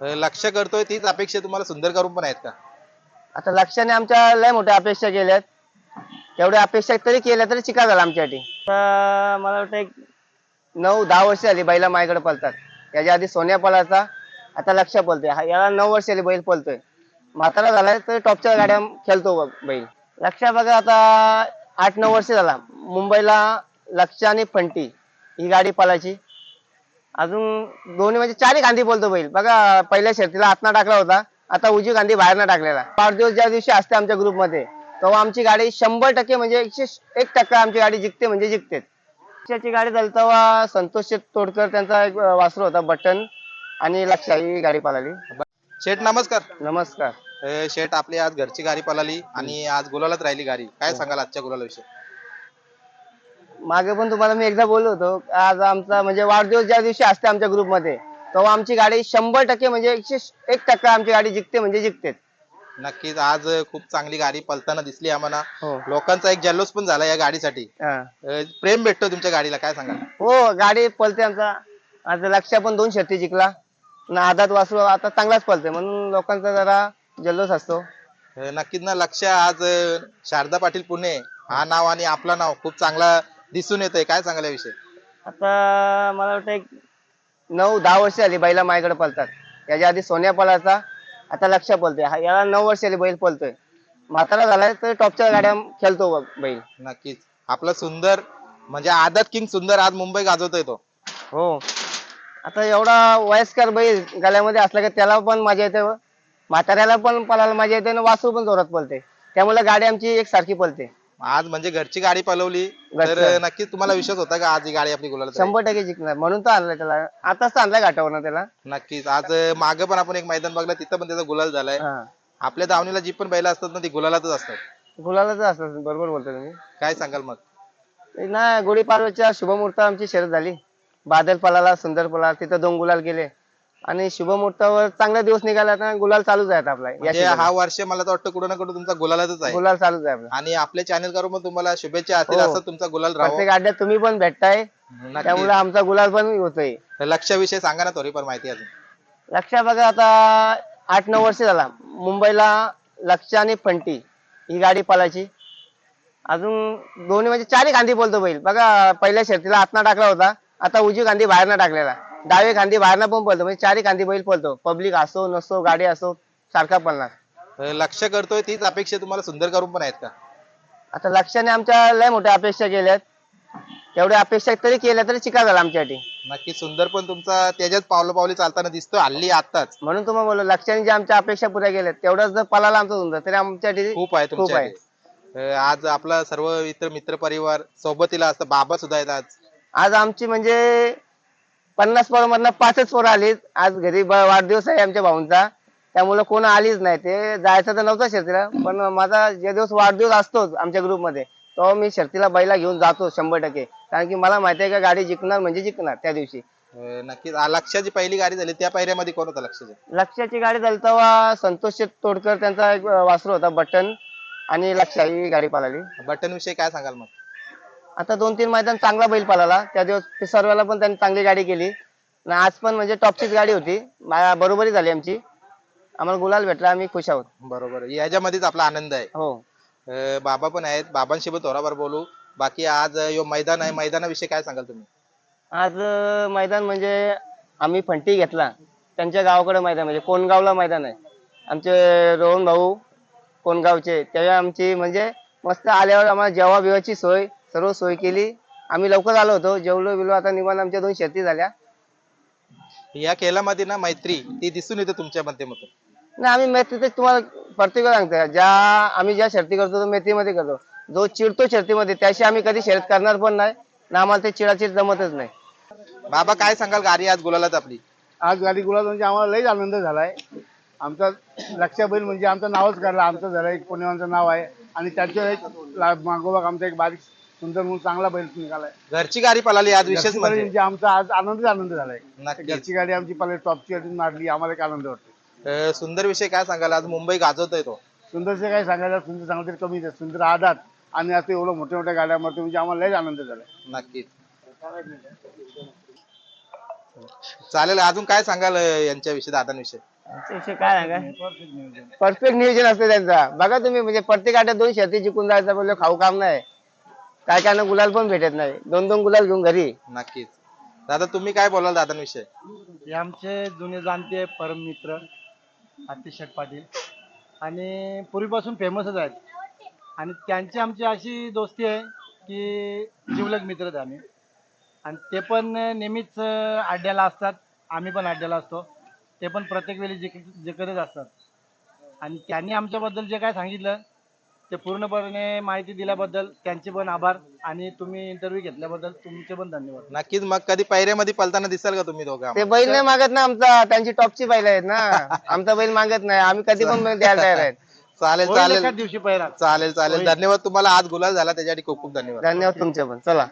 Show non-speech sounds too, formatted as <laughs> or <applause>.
लक्ष करतोय तीच अपेक्षा तुम्हाला सुंदर करून पण आहेत का? आता लक्षाने आमच्या लय मोठ्या अपेक्षा केल्यात. तेवढ्या अपेक्षा तरी केल्या तरी चिका झाला आमच्यासाठी मला वाटतं एक नऊ दहा वर्ष झाली बैला माझ्याकडे पळतात. याच्या आधी सोन्या पळायचा आता लक्ष पळतोय. हा- याला नऊ वर्ष झाली बैल पळतोय. म्हातारा झालाय तर टॉपच्या गाड्या खेळतो ब- बैल. लक्ष बघा आता आठ नऊ वर्ष झाला. मुंबईला लक्ष आणि फंटी ही गाडी पळायची. अजून दोन्ही म्हणजे चारही गांधी बोलतो बैल. बघा पहिल्या शर्तीला आतना टाकला होता आता उजवी गांधी बाहेरना टाकलेला. वाढदिवस ज्या दिवशी असते आमच्या ग्रुपमध्ये तेव्हा आमची गाडी शंभर टक्के म्हणजे एकशे एक टक्का आमची गाडी जिंकते म्हणजे जिंकते. लक्षाची गाडी झाली तेव्हा संतोष शेठ तोडकर त्यांचा एक वासरू होता बटन आणि लक्षा ही गाडी पळाली. शेठ नमस्कार. नमस्कार. शेठ आपली आज घरची गाडी पळाली आणि आज गुलालात राहिली गाडी. काय सांगाल आजच्या गुलाला मागे पण तुम्हाला मी एकदा बोललो होतो आज आमचा म्हणजे वाढदिवस ज्या दिवशी असते आमच्या ग्रुपमध्ये तेव्हा आमची गाडी शंभर टक्के म्हणजे एकशे एक टक्का आमची गाडी जिंकते म्हणजे जिंकते. नक्कीच आज खूप चांगली गाडी पळताना दिसली आम्हाला. हो. लोकांचा एक जल्लोष पण झाला या गाडीसाठी. हा. अं, प्रेम भेटतो तुमच्या गाडीला काय सांगाल? हो गाडी पळते आमचा. आज लक्ष पण दोन शर्ती जिंकला. ना आदात वासरू आता चांगलाच पळते म्हणून लोकांचा जरा जल्लोष असतो. अं, नक्कीच ना लक्ष आज अं, शारदा पाटील पुणे. हा नाव आणि आपलं नाव खूप चांगला दिसून येतंय. काय सांगाल याविषयी? आता मला वाटतं एक नऊ दहा वर्ष झाली बैला माझ्याकडे पळतात. याच्या आधी सोन्या पळायचा आता लक्ष पळतोय. हा- याला नऊ वर्ष झाली बैल पळतोय. म्हातारा झालाय तर टॉपच्या गाड्या खेळतो ब- बैल. नक्कीच. आपला सुंदर म्हणजे आदत किंग सुंदर आज मुंबई गाजवतोय तो. हो. आता एवढा वयस्कर बैल गळ्यामध्ये असला की त्याला पण मजा येते व. म्हाताऱ्याला पण पळायला मजा येते आणि वासरू पण जोरात पळते. त्यामुळे गाडी आमची एक सारखी पळते. आज म्हणजे घरची गाडी पळवली तर घरचं. नक्कीच तुम्हाला विश्वास होता का आज ही गाडी आपली गुलाला शंभर टक्के जिंकणार. म्हणून तर आणलाय त्याला. आताच तर आणलाय घाटावर त्याला. नक्कीच. आज मागे पण आपण एक मैदान बघलं तिथं पण त्याचा गुलाल झालाय. हा. आपल्या दावणीला जी पण बैला असतात ना ती गुलालातच असतात. गुलालाच असं बरोबर बोलतो तुम्ही. काय सांगाल मग? ना गुढीपाडव्याच्या शुभमुहूर्त आमची शर्यत झाली. बादल पलाला सुंदर पला तिथं दोन गुलाल गेले. आणि शुभमुहूर्तावर चांगला दिवस निघाला आता गुलाल चालूच आहेत आपला. या म्हणजे season हा वर्ष मला तर वाटतं कुठं ना कुठं तुमचा गुलालातच आहे. गुलाल चालूच आहे आपला. आणि आपल्या चॅनल करून पण तुम्हाला शुभेच्छा असतील हो. असं तुमचा गुलाल राहो. प्रत्येक अड्ड्यात तुम्ही पण भेटताय. त्यामुळे आमचा गुलाल पण होतोय. लक्षाविषयी सांगा ना थोडीफार माहिती अजून. लक्षा बघा आता आठ नऊ वर्ष झाला. मुंबईला लक्ष आणि फंटी ही गाडी पळायची अजून दोन्ही म्हणजे चारही गांधी बोलतो बैल. बघा पहिल्या शर्तीला आतना टाकला होता. आता उजवी गांधी बाहेरना टाकलेला. डावे गांधी बाहेरना पण पळतो. म्हणजे चारही गांधी बैल पळतो. पब्लिक असो नसो गाडी असो सारखा पळणार. अं, लक्ष करतोय तीच अपेक्षा तुम्हाला सुंदर करून पण आहेत का? आता लक्षाने आमच्या लय मोठ्या अपेक्षा केल्यात. तेवढ्या अपेक्षा तरी केल्या तरी चिका झाला आमच्यासाठी नक्की सुंदर पण तुमचा त्याच्याच पावलं पावली चालताना दिसतो हल्ली आताच म्हणून तुम्हाला बोललो लक्षाने जे आमच्या अपेक्षा पुऱ्या केल्यात तेवढंच जर पळाला आमचा सुंदर तरी आमच्यासाठी खूप आहे खूप आहे. आज आपला सर्व इतर मित्र परिवार सोबतीला असतं बाबा सुद्धा आहेत आज. आज आमची म्हणजे पन्नास पोरांमधनं पाचच पोरं आलीत. आज घरी ब- वाढदिवस आहे आमच्या भाऊंचा. त्यामुळे कोण आलीच नाही. ते जायचं तर नव्हतं शर्तीला पण माझा जे दिवस वाढदिवस असतोच आमच्या ग्रुपमध्ये तो मी शर्तीला बैला घेऊन जातो शंभर टक्के. कारण की मला माहिती आहे का गाडी जिंकणार म्हणजे जिंकणार त्या दिवशी. अं, नक्कीच. आ, लक्षाची पहिली गाडी झाली त्या पायऱ्यामध्ये कोण होता लक्षाच्या लक्षाची गाडी झाली तेव्हा संतोष शेठ तोडकर त्यांचा एक वासरू होता बटन. आणि लक्षा ही गाडी पळाली. बटन विषयी काय सांगाल मग? आता दोन तीन मैदान चांगला बैल पळाला. त्या दिवस ते सर्वाला पण त्यांनी चांगली गाडी केली. आणि आज पण म्हणजे टॉपचीच गाडी होती. मा- बरोबरी झाली आमची. आम्हाला गुलाल भेटला आम्ही खुश आहोत. बरोबर. याच्यामध्येच आपला आनंद आहे. हो. अं, बाबा पण आहेत. बाबांशी थोडाफार बोलू. बाकी आज अं, यो मैदान आहे. मैदानाविषयी काय सांगाल तुम्ही? आज अं, मैदान म्हणजे आम्ही फंटी घेतला. त्यांच्या गावाकडे मैदान म्हणजे कोणगावला मैदान आहे. आमचे रोहन भाऊ कोणगावचे तेव्हा आमची म्हणजे मस्त आल्यावर आम्हाला जेवा बिवाची सोय. सर्व सोय केली. आम्ही लवकर आलो होतो. जेवलो बिलो आता निवांत आमच्या दोन शेती झाल्या. या खेळामध्ये ना मैत्री ती दिसून येते तुमच्या माध्यमातून. नाही आम्ही मैत्री तुम्हाला प्रत्येक सांगतो ज्या आम्ही ज्या शर्ती करतो तो मेथीमध्ये करतो. जो चिडतो शर्तीमध्ये त्याशी आम्ही कधी शर्यत करणार पण नाही. ना आम्हाला ते चिडाचिड जमतच नाही. बाबा काय सांगाल गाडी आज गुलालात आपली? आज गाडी गुलाब म्हणजे आम्हाला लईच आनंद झालाय. आमचा लक्ष्या बैल म्हणजे आमचं नावच काढलं आमचं झालं एक पुण्याचं नाव आहे. आणि त्याच्या एक ला- मागोमाग आमचा एक बारीक सुंदर म्हणून चांगला बैल निघालाय. घरची गाडी पळाली आज विशेष घरची गाडी म्हणजे म्हणजे आमचा आज आनंदच आनंद झालाय. नक्कीच. घरची गाडी आमची पहिले टॉपची गाडी मारली आम्हाला एक आनंद वाटतो अं, सुंदर विषय काय सांगाल? आज मुंबई गाजवतोय तो. सुंदरचे काय सांगायला सुंदर सांगलं तरी आहे. सुंदर आदात. आणि आता एवढं मोठ्या मोठ्या गाड्या मारतो म्हणजे आम्हाला लईच आनंद झालाय. नक्कीच. चालेल अजून काय सांगाल अं, यांच्याविषयी दादांविषयी? काय परफेक्ट नियोजन असते त्यांचा. बघा तुम्ही म्हणजे प्रत्येक आठवड्यात दोन शर्ती जिंकून जायचं बोललो खाऊ काम नाही. काय काय ना गुलाल पण भेटत नाही. दोन दोन गुलाल घेऊन घरी. नक्कीच. दादा तुम्ही काय बोलाल दादांविषयी? हे आमचे जुने जाणते परम मित्र अतिश शेठ पाटील. आणि पूर्वीपासून फेमसच आहेत. आणि त्यांची आमची अशी दोस्ती आहे की जिवलग मित्र आहेत आम्ही. आणि ते पण नेहमीच अड्ड्याला असतात. आम्ही पण अड्ड्याला असतो. ते पण प्रत्येक वेळी जिक जिकतच असतात. आणि त्यांनी आमच्याबद्दल जे काय सांगितलं ते पूर्णपणे माहिती दिल्याबद्दल त्यांचे पण आभार आणि तुम्ही इंटरव्ह्यू घेतल्याबद्दल तुमचे पण धन्यवाद. नक्कीच मग कधी पैऱ्यामध्ये पलताना दिसाल का तुम्ही दोघं ते? बैल नाही मागत ना आमचा त्यांची टॉपची बैल आहेत ना. <laughs> आमचा बैल मागत नाही आम्ही कधी पण बैल द्यायला तयार आहेत. चालेल होईल चालेल. दिवशी पहिला. चालेल चालेल. धन्यवाद तुम्हाला आज गुलाल झाला त्याच्यासाठी खूप खूप धन्यवाद. धन्यवाद तुमचे पण. चला.